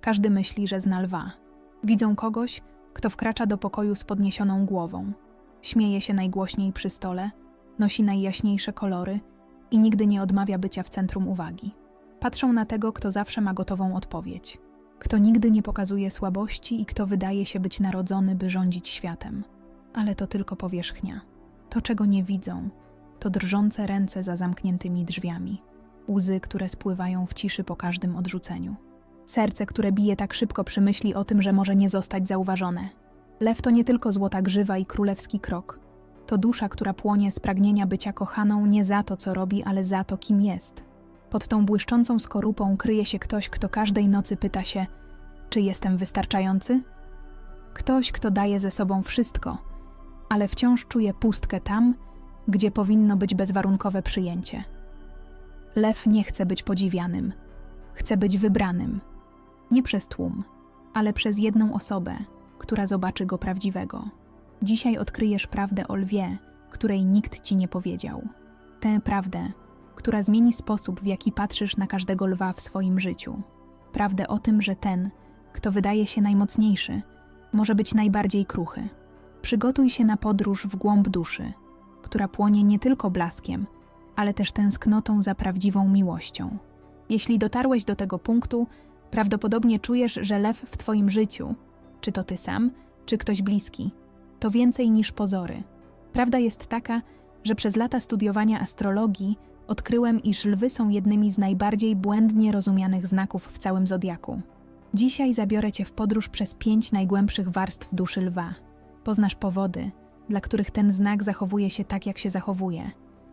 Każdy myśli, że zna lwa. Widzą kogoś, kto wkracza do pokoju z podniesioną głową. Śmieje się najgłośniej przy stole, nosi najjaśniejsze kolory i nigdy nie odmawia bycia w centrum uwagi. Patrzą na tego, kto zawsze ma gotową odpowiedź. Kto nigdy nie pokazuje słabości i kto wydaje się być narodzony, by rządzić światem. Ale to tylko powierzchnia. To, czego nie widzą, to drżące ręce za zamkniętymi drzwiami, łzy, które spływają w ciszy po każdym odrzuceniu. Serce, które bije tak szybko przy myśli o tym, że może nie zostać zauważone. Lew to nie tylko złota grzywa i królewski krok. To dusza, która płonie z pragnienia bycia kochaną nie za to, co robi, ale za to, kim jest. Pod tą błyszczącą skorupą kryje się ktoś, kto każdej nocy pyta się: Czy jestem wystarczający? Ktoś, kto daje ze sobą wszystko, ale wciąż czuje pustkę tam, gdzie powinno być bezwarunkowe przyjęcie. Lew nie chce być podziwianym, chce być wybranym. Nie przez tłum, ale przez jedną osobę, która zobaczy go prawdziwego. Dzisiaj odkryjesz prawdę o lwie, której nikt ci nie powiedział. Tę prawdę, która zmieni sposób, w jaki patrzysz na każdego lwa w swoim życiu. Prawdę o tym, że ten, kto wydaje się najmocniejszy, może być najbardziej kruchy. Przygotuj się na podróż w głąb duszy, która płonie nie tylko blaskiem, ale też tęsknotą za prawdziwą miłością. Jeśli dotarłeś do tego punktu, prawdopodobnie czujesz, że lew w Twoim życiu, czy to Ty sam, czy ktoś bliski, to więcej niż pozory. Prawda jest taka, że przez lata studiowania astrologii odkryłem, iż lwy są jednymi z najbardziej błędnie rozumianych znaków w całym zodiaku. Dzisiaj zabiorę Cię w podróż przez pięć najgłębszych warstw duszy lwa. Poznasz powody, dla których ten znak zachowuje się tak, jak się zachowuje,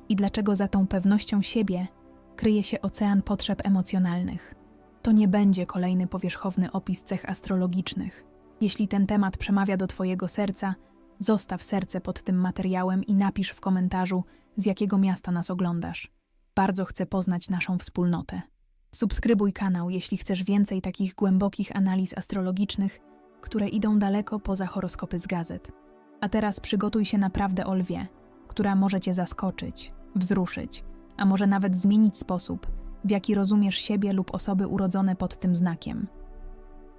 i dlaczego za tą pewnością siebie kryje się ocean potrzeb emocjonalnych. To nie będzie kolejny powierzchowny opis cech astrologicznych. Jeśli ten temat przemawia do Twojego serca, zostaw serce pod tym materiałem i napisz w komentarzu, z jakiego miasta nas oglądasz. Bardzo chcę poznać naszą wspólnotę. Subskrybuj kanał, jeśli chcesz więcej takich głębokich analiz astrologicznych, które idą daleko poza horoskopy z gazet. A teraz przygotuj się na prawdę o lwie, która może Cię zaskoczyć, wzruszyć, a może nawet zmienić sposób, w jaki rozumiesz siebie lub osoby urodzone pod tym znakiem.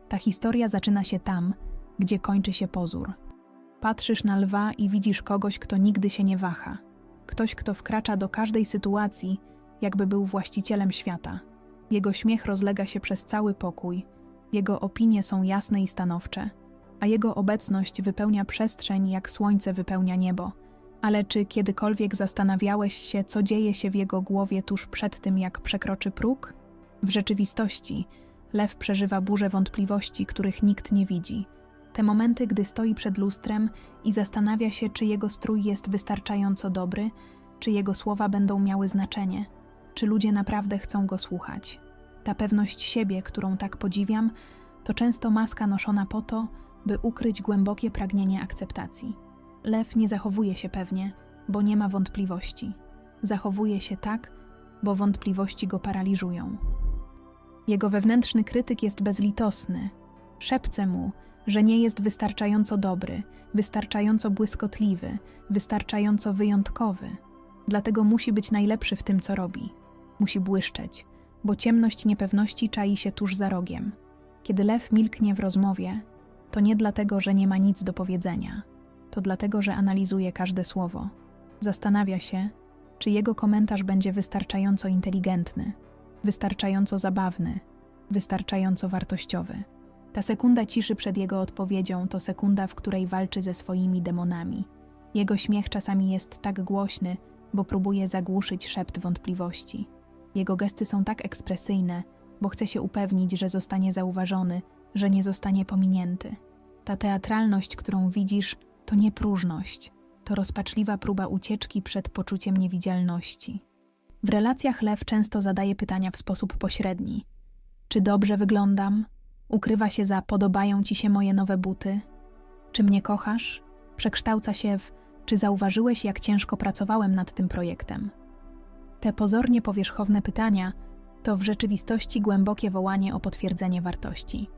Ta historia zaczyna się tam, gdzie kończy się pozór. Patrzysz na lwa i widzisz kogoś, kto nigdy się nie waha. Ktoś, kto wkracza do każdej sytuacji, jakby był właścicielem świata. Jego śmiech rozlega się przez cały pokój, jego opinie są jasne i stanowcze, a jego obecność wypełnia przestrzeń, jak słońce wypełnia niebo. Ale czy kiedykolwiek zastanawiałeś się, co dzieje się w jego głowie tuż przed tym, jak przekroczy próg? W rzeczywistości lew przeżywa burzę wątpliwości, których nikt nie widzi. Te momenty, gdy stoi przed lustrem i zastanawia się, czy jego strój jest wystarczająco dobry, czy jego słowa będą miały znaczenie, czy ludzie naprawdę chcą go słuchać. Ta pewność siebie, którą tak podziwiam, to często maska noszona po to, by ukryć głębokie pragnienie akceptacji. Lew nie zachowuje się pewnie, bo nie ma wątpliwości. Zachowuje się tak, bo wątpliwości go paraliżują. Jego wewnętrzny krytyk jest bezlitosny. Szepce mu, że nie jest wystarczająco dobry, wystarczająco błyskotliwy, wystarczająco wyjątkowy. Dlatego musi być najlepszy w tym, co robi. Musi błyszczeć, bo ciemność niepewności czai się tuż za rogiem. Kiedy lew milknie w rozmowie, to nie dlatego, że nie ma nic do powiedzenia, to dlatego, że analizuje każde słowo. Zastanawia się, czy jego komentarz będzie wystarczająco inteligentny, wystarczająco zabawny, wystarczająco wartościowy. Ta sekunda ciszy przed jego odpowiedzią to sekunda, w której walczy ze swoimi demonami. Jego śmiech czasami jest tak głośny, bo próbuje zagłuszyć szept wątpliwości. Jego gesty są tak ekspresyjne, bo chce się upewnić, że zostanie zauważony, że nie zostanie pominięty. Ta teatralność, którą widzisz, to nie próżność, to rozpaczliwa próba ucieczki przed poczuciem niewidzialności. W relacjach lew często zadaje pytania w sposób pośredni: Czy dobrze wyglądam? Ukrywa się za podobają ci się moje nowe buty? Czy mnie kochasz? Przekształca się w czy zauważyłeś, jak ciężko pracowałem nad tym projektem? Te pozornie powierzchowne pytania to w rzeczywistości głębokie wołanie o potwierdzenie wartości.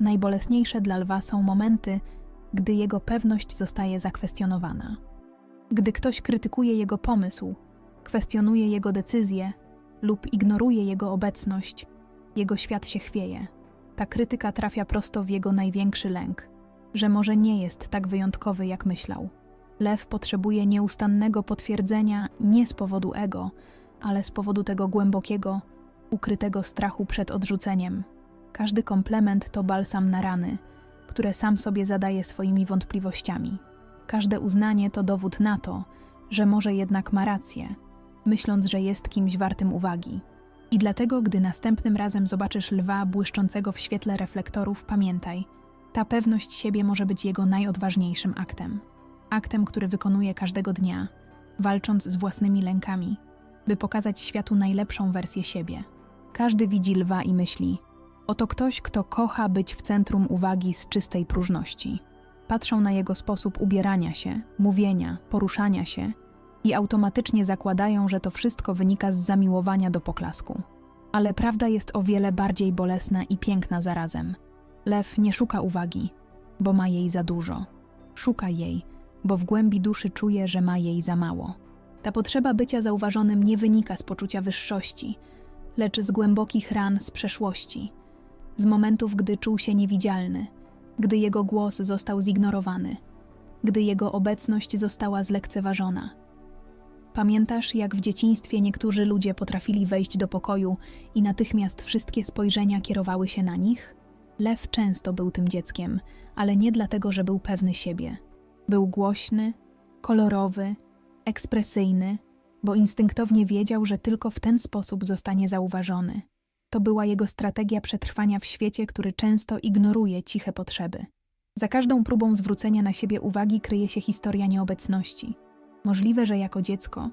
Najbolesniejsze dla lwa są momenty, gdy jego pewność zostaje zakwestionowana. Gdy ktoś krytykuje jego pomysł, kwestionuje jego decyzje lub ignoruje jego obecność, jego świat się chwieje. Ta krytyka trafia prosto w jego największy lęk, że może nie jest tak wyjątkowy, jak myślał. Lew potrzebuje nieustannego potwierdzenia nie z powodu ego, ale z powodu tego głębokiego, ukrytego strachu przed odrzuceniem. Każdy komplement to balsam na rany, które sam sobie zadaje swoimi wątpliwościami. Każde uznanie to dowód na to, że może jednak ma rację, myśląc, że jest kimś wartym uwagi. I dlatego, gdy następnym razem zobaczysz lwa błyszczącego w świetle reflektorów, pamiętaj, ta pewność siebie może być jego najodważniejszym aktem. Aktem, który wykonuje każdego dnia, walcząc z własnymi lękami, by pokazać światu najlepszą wersję siebie. Każdy widzi lwa i myśli: Oto ktoś, kto kocha być w centrum uwagi z czystej próżności. Patrzą na jego sposób ubierania się, mówienia, poruszania się i automatycznie zakładają, że to wszystko wynika z zamiłowania do poklasku. Ale prawda jest o wiele bardziej bolesna i piękna zarazem. Lew nie szuka uwagi, bo ma jej za dużo. Szuka jej, bo w głębi duszy czuje, że ma jej za mało. Ta potrzeba bycia zauważonym nie wynika z poczucia wyższości, lecz z głębokich ran z przeszłości, z momentów, gdy czuł się niewidzialny, gdy jego głos został zignorowany, gdy jego obecność została zlekceważona. Pamiętasz, jak w dzieciństwie niektórzy ludzie potrafili wejść do pokoju i natychmiast wszystkie spojrzenia kierowały się na nich? Lew często był tym dzieckiem, ale nie dlatego, że był pewny siebie. Był głośny, kolorowy, ekspresyjny, bo instynktownie wiedział, że tylko w ten sposób zostanie zauważony. To była jego strategia przetrwania w świecie, który często ignoruje ciche potrzeby. Za każdą próbą zwrócenia na siebie uwagi kryje się historia nieobecności. Możliwe, że jako dziecko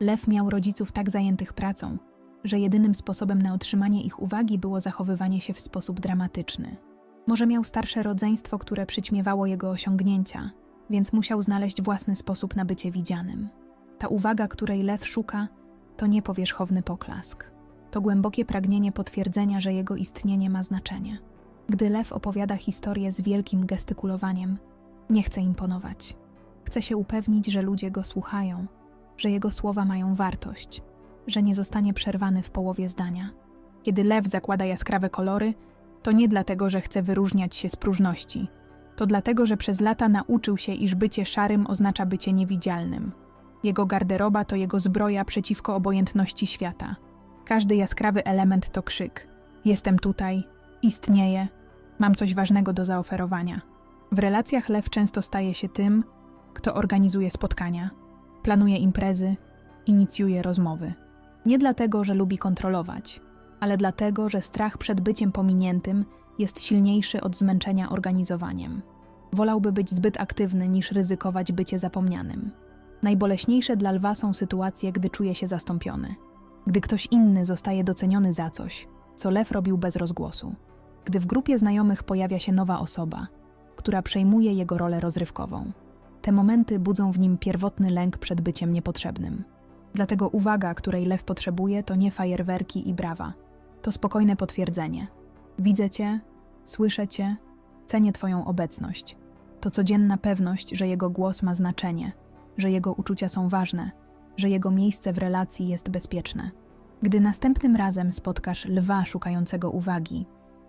Lew miał rodziców tak zajętych pracą, że jedynym sposobem na otrzymanie ich uwagi było zachowywanie się w sposób dramatyczny. Może miał starsze rodzeństwo, które przyćmiewało jego osiągnięcia, więc musiał znaleźć własny sposób na bycie widzianym. Ta uwaga, której lew szuka, to nie powierzchowny poklask. To głębokie pragnienie potwierdzenia, że jego istnienie ma znaczenie. Gdy lew opowiada historię z wielkim gestykulowaniem, nie chce imponować. Chce się upewnić, że ludzie go słuchają, że jego słowa mają wartość, że nie zostanie przerwany w połowie zdania. Kiedy lew zakłada jaskrawe kolory, to nie dlatego, że chce wyróżniać się z próżności. To dlatego, że przez lata nauczył się, iż bycie szarym oznacza bycie niewidzialnym. Jego garderoba to jego zbroja przeciwko obojętności świata. Każdy jaskrawy element to krzyk. Jestem tutaj, istnieję, mam coś ważnego do zaoferowania. W relacjach lew często staje się tym, kto organizuje spotkania, planuje imprezy, inicjuje rozmowy. Nie dlatego, że lubi kontrolować, ale dlatego, że strach przed byciem pominiętym jest silniejszy od zmęczenia organizowaniem. Wolałby być zbyt aktywny niż ryzykować bycie zapomnianym. Najboleśniejsze dla lwa są sytuacje, gdy czuje się zastąpiony, gdy ktoś inny zostaje doceniony za coś, co lew robił bez rozgłosu, gdy w grupie znajomych pojawia się nowa osoba, która przejmuje jego rolę rozrywkową. Te momenty budzą w nim pierwotny lęk przed byciem niepotrzebnym. Dlatego uwaga, której lew potrzebuje, to nie fajerwerki i brawa. To spokojne potwierdzenie. Widzę cię, słyszę cię, cenię twoją obecność. To codzienna pewność, że jego głos ma znaczenie, że jego uczucia są ważne, że jego miejsce w relacji jest bezpieczne. Gdy następnym razem spotkasz lwa szukającego uwagi,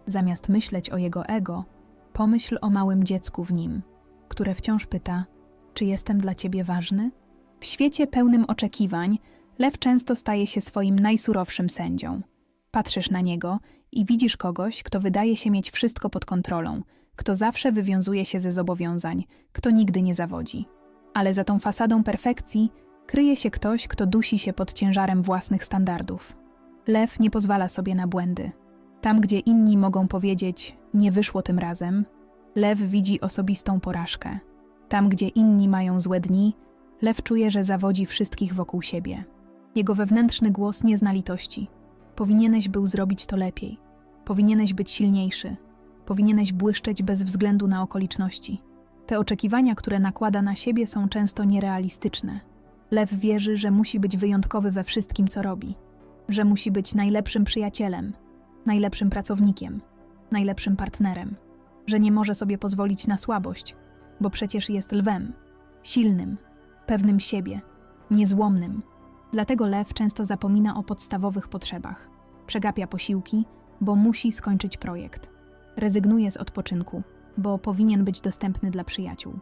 zamiast myśleć o jego ego, pomyśl o małym dziecku w nim, które wciąż pyta: Czy jestem dla ciebie ważny? W świecie pełnym oczekiwań, lew często staje się swoim najsurowszym sędzią. Patrzysz na niego i widzisz kogoś, kto wydaje się mieć wszystko pod kontrolą, kto zawsze wywiązuje się ze zobowiązań, kto nigdy nie zawodzi. Ale za tą fasadą perfekcji kryje się ktoś, kto dusi się pod ciężarem własnych standardów. Lew nie pozwala sobie na błędy. Tam, gdzie inni mogą powiedzieć, nie wyszło tym razem, lew widzi osobistą porażkę. Tam, gdzie inni mają złe dni, lew czuje, że zawodzi wszystkich wokół siebie. Jego wewnętrzny głos nie zna litości. Powinieneś był zrobić to lepiej. Powinieneś być silniejszy. Powinieneś błyszczeć bez względu na okoliczności. Te oczekiwania, które nakłada na siebie, są często nierealistyczne. Lew wierzy, że musi być wyjątkowy we wszystkim, co robi, że musi być najlepszym przyjacielem, najlepszym pracownikiem, najlepszym partnerem, że nie może sobie pozwolić na słabość, bo przecież jest lwem, silnym, pewnym siebie, niezłomnym. Dlatego lew często zapomina o podstawowych potrzebach. Przegapia posiłki, bo musi skończyć projekt. Rezygnuje z odpoczynku, bo powinien być dostępny dla przyjaciół.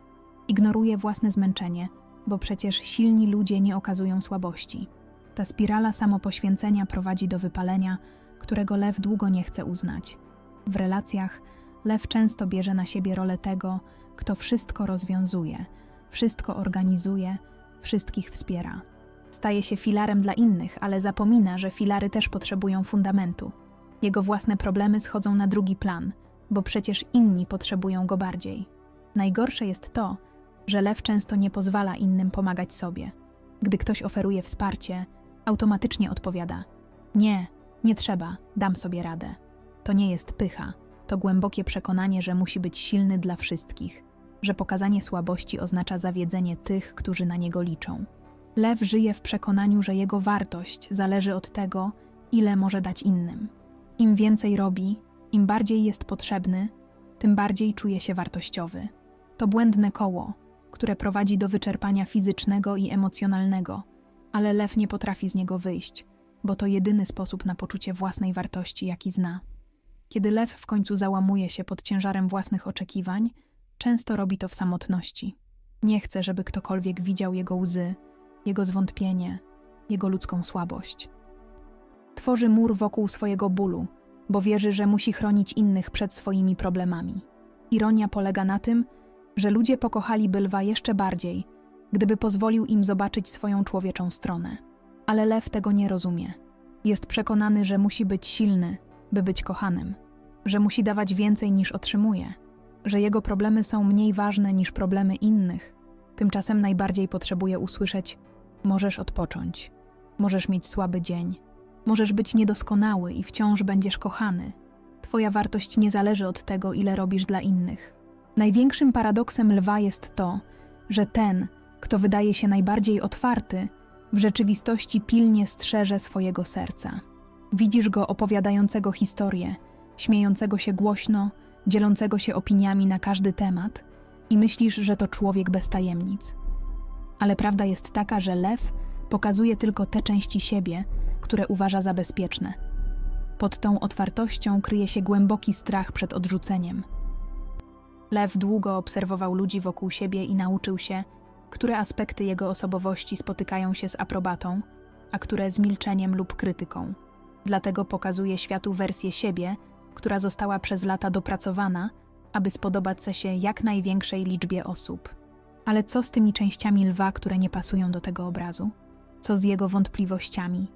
Ignoruje własne zmęczenie, bo przecież silni ludzie nie okazują słabości. Ta spirala samopoświęcenia prowadzi do wypalenia, którego lew długo nie chce uznać. W relacjach lew często bierze na siebie rolę tego, kto wszystko rozwiązuje, wszystko organizuje, wszystkich wspiera. Staje się filarem dla innych, ale zapomina, że filary też potrzebują fundamentu. Jego własne problemy schodzą na drugi plan, bo przecież inni potrzebują go bardziej. Najgorsze jest to, że lew często nie pozwala innym pomagać sobie. Gdy ktoś oferuje wsparcie, automatycznie odpowiada: Nie, nie trzeba, dam sobie radę. To nie jest pycha, to głębokie przekonanie, że musi być silny dla wszystkich, że pokazanie słabości oznacza zawiedzenie tych, którzy na niego liczą. Lew żyje w przekonaniu, że jego wartość zależy od tego, ile może dać innym. Im więcej robi, im bardziej jest potrzebny, tym bardziej czuje się wartościowy. To błędne koło, które prowadzi do wyczerpania fizycznego i emocjonalnego, ale lew nie potrafi z niego wyjść, bo to jedyny sposób na poczucie własnej wartości, jaki zna. Kiedy lew w końcu załamuje się pod ciężarem własnych oczekiwań, często robi to w samotności. Nie chce, żeby ktokolwiek widział jego łzy, jego zwątpienie, jego ludzką słabość. Tworzy mur wokół swojego bólu, bo wierzy, że musi chronić innych przed swoimi problemami. Ironia polega na tym, że ludzie pokochaliby lwa jeszcze bardziej, gdyby pozwolił im zobaczyć swoją człowieczą stronę. Ale lew tego nie rozumie. Jest przekonany, że musi być silny, by być kochanym, że musi dawać więcej niż otrzymuje, że jego problemy są mniej ważne niż problemy innych. Tymczasem najbardziej potrzebuje usłyszeć: Możesz odpocząć, możesz mieć słaby dzień, możesz być niedoskonały i wciąż będziesz kochany. Twoja wartość nie zależy od tego, ile robisz dla innych. Największym paradoksem lwa jest to, że ten, kto wydaje się najbardziej otwarty, w rzeczywistości pilnie strzeże swojego serca. Widzisz go opowiadającego historię, śmiejącego się głośno, dzielącego się opiniami na każdy temat i myślisz, że to człowiek bez tajemnic. Ale prawda jest taka, że lew pokazuje tylko te części siebie, które uważa za bezpieczne. Pod tą otwartością kryje się głęboki strach przed odrzuceniem. Lew długo obserwował ludzi wokół siebie i nauczył się, które aspekty jego osobowości spotykają się z aprobatą, a które z milczeniem lub krytyką. Dlatego pokazuje światu wersję siebie, która została przez lata dopracowana, aby spodobać się jak największej liczbie osób. Ale co z tymi częściami lwa, które nie pasują do tego obrazu? Co z jego wątpliwościami,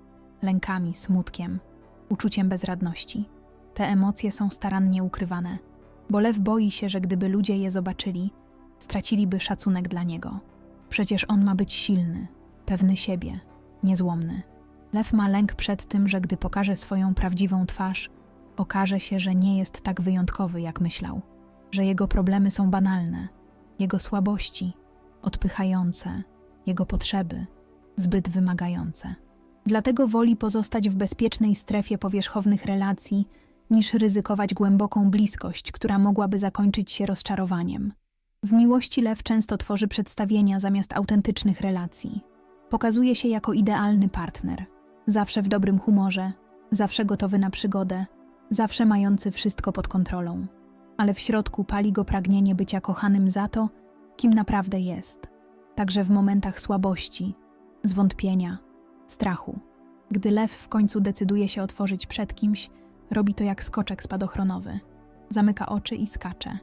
lękami, smutkiem, uczuciem bezradności? Te emocje są starannie ukrywane, bo lew boi się, że gdyby ludzie je zobaczyli, straciliby szacunek dla niego. Przecież on ma być silny, pewny siebie, niezłomny. Lew ma lęk przed tym, że gdy pokaże swoją prawdziwą twarz, okaże się, że nie jest tak wyjątkowy, jak myślał, że jego problemy są banalne, jego słabości, odpychające, jego potrzeby, zbyt wymagające. Dlatego woli pozostać w bezpiecznej strefie powierzchownych relacji, niż ryzykować głęboką bliskość, która mogłaby zakończyć się rozczarowaniem. W miłości lew często tworzy przedstawienia zamiast autentycznych relacji. Pokazuje się jako idealny partner, zawsze w dobrym humorze, zawsze gotowy na przygodę, zawsze mający wszystko pod kontrolą. Ale w środku pali go pragnienie bycia kochanym za to, kim naprawdę jest, także w momentach słabości, zwątpienia, strachu. Gdy lew w końcu decyduje się otworzyć przed kimś, robi to jak skoczek spadochronowy. Zamyka oczy i skacze,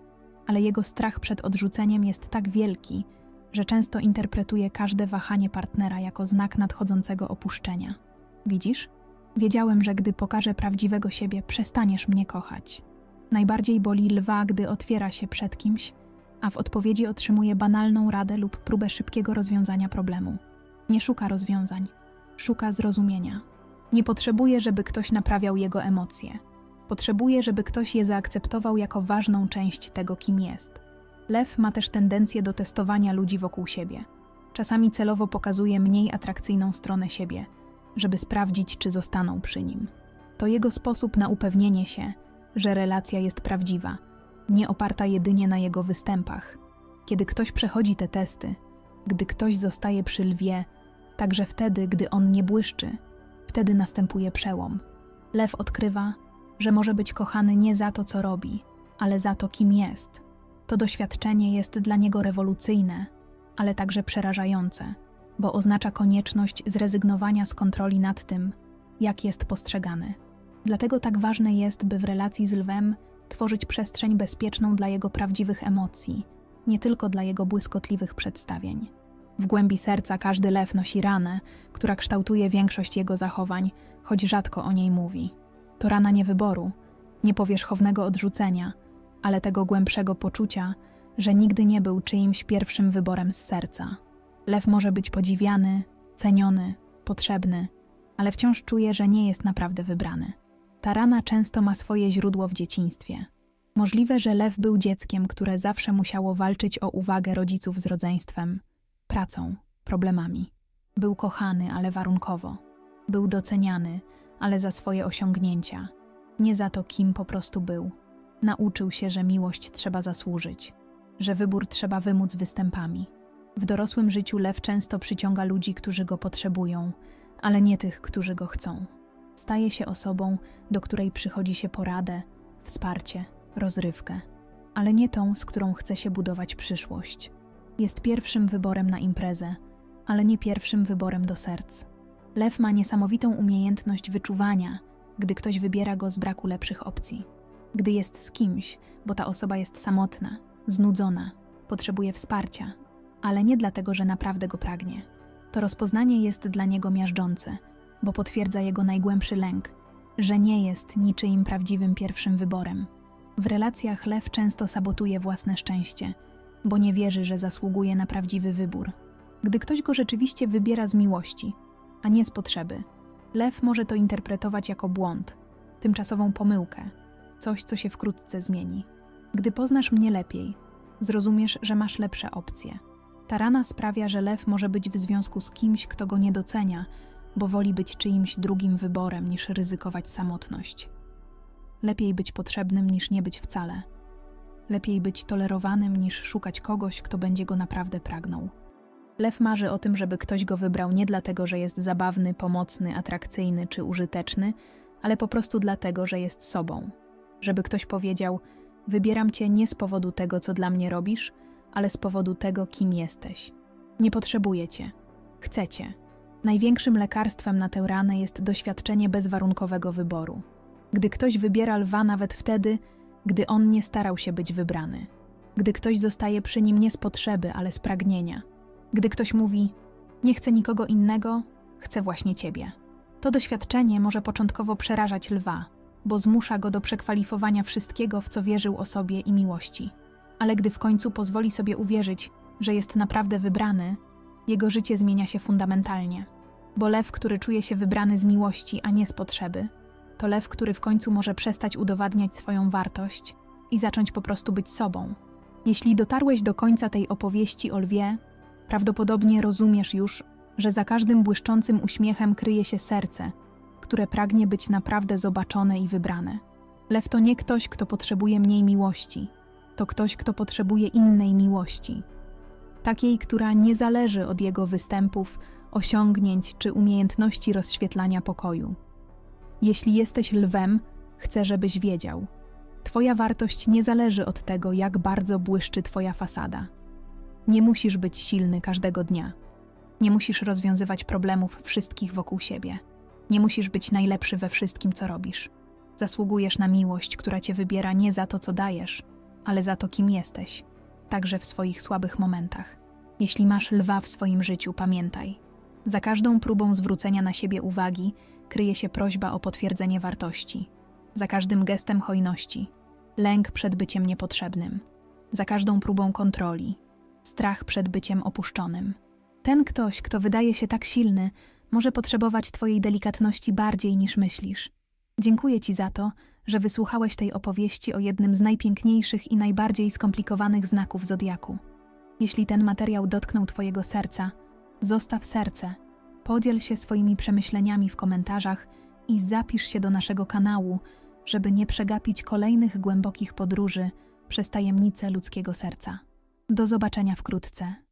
ale jego strach przed odrzuceniem jest tak wielki, że często interpretuje każde wahanie partnera jako znak nadchodzącego opuszczenia. Widzisz? Wiedziałem, że gdy pokażę prawdziwego siebie, przestaniesz mnie kochać. Najbardziej boli lwa, gdy otwiera się przed kimś, a w odpowiedzi otrzymuje banalną radę lub próbę szybkiego rozwiązania problemu. Nie szuka rozwiązań, szuka zrozumienia. Nie potrzebuje, żeby ktoś naprawiał jego emocje. Potrzebuje, żeby ktoś je zaakceptował jako ważną część tego, kim jest. Lew ma też tendencję do testowania ludzi wokół siebie. Czasami celowo pokazuje mniej atrakcyjną stronę siebie, żeby sprawdzić, czy zostaną przy nim. To jego sposób na upewnienie się, że relacja jest prawdziwa, nie oparta jedynie na jego występach. Kiedy ktoś przechodzi te testy, gdy ktoś zostaje przy lwie, także wtedy, gdy on nie błyszczy, wtedy następuje przełom. Lew odkrywa, że może być kochany nie za to, co robi, ale za to, kim jest. To doświadczenie jest dla niego rewolucyjne, ale także przerażające, bo oznacza konieczność zrezygnowania z kontroli nad tym, jak jest postrzegany. Dlatego tak ważne jest, by w relacji z lwem tworzyć przestrzeń bezpieczną dla jego prawdziwych emocji, nie tylko dla jego błyskotliwych przedstawień. W głębi serca każdy lew nosi ranę, która kształtuje większość jego zachowań, choć rzadko o niej mówi. To rana nie wyboru, nie powierzchownego odrzucenia, ale tego głębszego poczucia, że nigdy nie był czyimś pierwszym wyborem z serca. Lew może być podziwiany, ceniony, potrzebny, ale wciąż czuje, że nie jest naprawdę wybrany. Ta rana często ma swoje źródło w dzieciństwie. Możliwe, że lew był dzieckiem, które zawsze musiało walczyć o uwagę rodziców z rodzeństwem, pracą, problemami. Był kochany, ale warunkowo. Był doceniany, ale za swoje osiągnięcia, nie za to, kim po prostu był. Nauczył się, że miłość trzeba zasłużyć, że wybór trzeba wymóc występami. W dorosłym życiu lew często przyciąga ludzi, którzy go potrzebują, ale nie tych, którzy go chcą. Staje się osobą, do której przychodzi się poradę, wsparcie, rozrywkę, ale nie tą, z którą chce się budować przyszłość. Jest pierwszym wyborem na imprezę, ale nie pierwszym wyborem do serc. Lew ma niesamowitą umiejętność wyczuwania, gdy ktoś wybiera go z braku lepszych opcji. Gdy jest z kimś, bo ta osoba jest samotna, znudzona, potrzebuje wsparcia, ale nie dlatego, że naprawdę go pragnie. To rozpoznanie jest dla niego miażdżące, bo potwierdza jego najgłębszy lęk, że nie jest niczyim prawdziwym pierwszym wyborem. W relacjach lew często sabotuje własne szczęście, bo nie wierzy, że zasługuje na prawdziwy wybór. Gdy ktoś go rzeczywiście wybiera z miłości, a nie z potrzeby, lew może to interpretować jako błąd, tymczasową pomyłkę, coś, co się wkrótce zmieni. Gdy poznasz mnie lepiej, zrozumiesz, że masz lepsze opcje. Ta rana sprawia, że lew może być w związku z kimś, kto go nie docenia, bo woli być czyimś drugim wyborem niż ryzykować samotność. Lepiej być potrzebnym niż nie być wcale. Lepiej być tolerowanym niż szukać kogoś, kto będzie go naprawdę pragnął. Lew marzy o tym, żeby ktoś go wybrał nie dlatego, że jest zabawny, pomocny, atrakcyjny czy użyteczny, ale po prostu dlatego, że jest sobą. Żeby ktoś powiedział: Wybieram cię nie z powodu tego, co dla mnie robisz, ale z powodu tego, kim jesteś. Nie. Chcę cię. Największym lekarstwem na tę ranę jest doświadczenie bezwarunkowego wyboru. Gdy ktoś wybiera lwa nawet wtedy, gdy on nie starał się być wybrany. Gdy ktoś zostaje przy nim nie z potrzeby, ale z pragnienia. Gdy ktoś mówi: Nie chcę nikogo innego, chcę właśnie ciebie. To doświadczenie może początkowo przerażać lwa, bo zmusza go do przekwalifikowania wszystkiego, w co wierzył o sobie i miłości. Ale gdy w końcu pozwoli sobie uwierzyć, że jest naprawdę wybrany, jego życie zmienia się fundamentalnie. Bo lew, który czuje się wybrany z miłości, a nie z potrzeby, to lew, który w końcu może przestać udowadniać swoją wartość i zacząć po prostu być sobą. Jeśli dotarłeś do końca tej opowieści o lwie, prawdopodobnie rozumiesz już, że za każdym błyszczącym uśmiechem kryje się serce, które pragnie być naprawdę zobaczone i wybrane. Lew to nie ktoś, kto potrzebuje mniej miłości, to ktoś, kto potrzebuje innej miłości. Takiej, która nie zależy od jego występów, osiągnięć czy umiejętności rozświetlania pokoju. Jeśli jesteś lwem, chcę, żebyś wiedział. Twoja wartość nie zależy od tego, jak bardzo błyszczy Twoja fasada. Nie musisz być silny każdego dnia. Nie musisz rozwiązywać problemów wszystkich wokół siebie. Nie musisz być najlepszy we wszystkim, co robisz. Zasługujesz na miłość, która cię wybiera nie za to, co dajesz, ale za to, kim jesteś, także w swoich słabych momentach. Jeśli masz lwa w swoim życiu, pamiętaj. Za każdą próbą zwrócenia na siebie uwagi kryje się prośba o potwierdzenie wartości. Za każdym gestem hojności, lęk przed byciem niepotrzebnym. Za każdą próbą kontroli, strach przed byciem opuszczonym. Ten ktoś, kto wydaje się tak silny, może potrzebować Twojej delikatności bardziej niż myślisz. Dziękuję Ci za to, że wysłuchałeś tej opowieści o jednym z najpiękniejszych i najbardziej skomplikowanych znaków zodiaku. Jeśli ten materiał dotknął Twojego serca, zostaw serce, podziel się swoimi przemyśleniami w komentarzach i zapisz się do naszego kanału, żeby nie przegapić kolejnych głębokich podróży przez tajemnice ludzkiego serca. Do zobaczenia wkrótce.